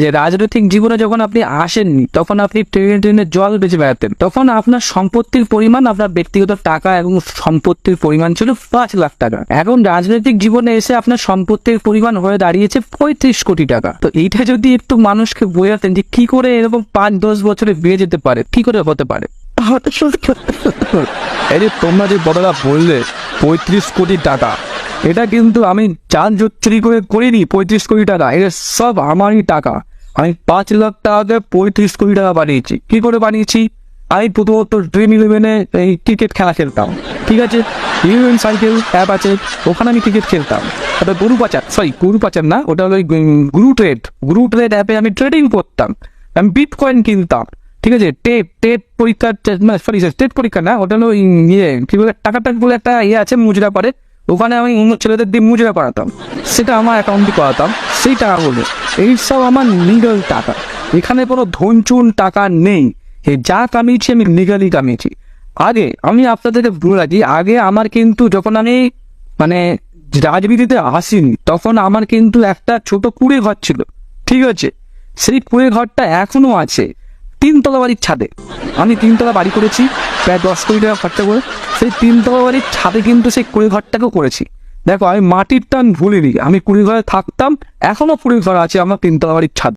যে রাজনৈতিক জীবনে যখন আপনি আসেননি তখন আপনি ট্রেনে ট্রেনে জল বেঁচে বেড়াতেন। তখন আপনার সম্পত্তির পরিমাণ আপনার ব্যক্তিগত টাকা এবং সম্পত্তির পরিমাণ ছিল পাঁচ লাখ টাকা। এখন রাজনৈতিক জীবনে এসে আপনার সম্পত্তির পরিমাণ হয়ে দাঁড়িয়েছে পঁয়ত্রিশ কোটি টাকা। তো এইটা যদি একটু মানুষকে বোঝাতেন যে কি করে এরকম পাঁচ দশ বছরে বেড়ে যেতে পারে কি করে হতে পারে। এই যে তোমরা যে কথাটা বললে পঁয়ত্রিশ কোটি টাকা এটা কিন্তু আমি চাল চুরি করে করিনি, পঁয়ত্রিশ কোটি টাকা। এটা সব আমারই টাকা। আমি পাঁচ লাখ টাকাতে পঁয়ত্রিশ কোটি টাকা বানিয়েছি। কি করে বানিয়েছি? আমি প্রথমত ড্রিম ইলেভেনে এই ক্রিকেট খেলা খেলতাম। ঠিক আছে? ইলেভেন সাইকেল অ্যাপ আছে। ওখানে আমি ক্রিকেট খেলতাম। ওটা গরু পাচার সরি গরু পাচার না, ওটা হলো গুরু ট্রেড গুরু ট্রেড অ্যাপে আমি ট্রেডিং করতাম। আমি বিট কয়েন কিনতাম। ঠিক আছে? টেট টেট পরীক্ষা সরি টেট পরীক্ষা না, ওটা হলো ইয়ে কি বলে, টাকা টাকাটা বলে একটা ইয়ে আছে মুজরা পরে। ওখানে আমি অন্য ছেলেদের দিয়ে মুজরা করাতাম। সেটা আমার অ্যাকাউন্টে করাতাম। সেই টাকাগুলো এইসব আমার লিগাল টাকা। এখানে কোনো ধনচুন টাকা নেই। যা কামিয়েছি আমি লিগালি কামিয়েছি। আগে আমি আপনাদেরকে বলে রাখি, আগে আমার কিন্তু যখন আমি মানে রাজনীতিতে আসিনি, তখন আমার কিন্তু একটা ছোট কুড়ে ঘর ছিল। ঠিক আছে? সেই কুড়ে ঘরটা এখনও আছে। তিনতলা বাড়ির ছাদে। আমি তিনতলা বাড়ি করেছি। প্রায় দশ কোটি টাকা খরচা করে, সেই তিনতলা বাড়ির ছাদে কিন্তু সেই কুড়ি ঘরটাকেও করেছি। দেখো, আমি মাটির টান ভুলিনি, আমি কুড়ি ঘরে থাকতাম এখনও কুড়ি ঘর আছে আমার তিনতলা বাড়ির ছাদ।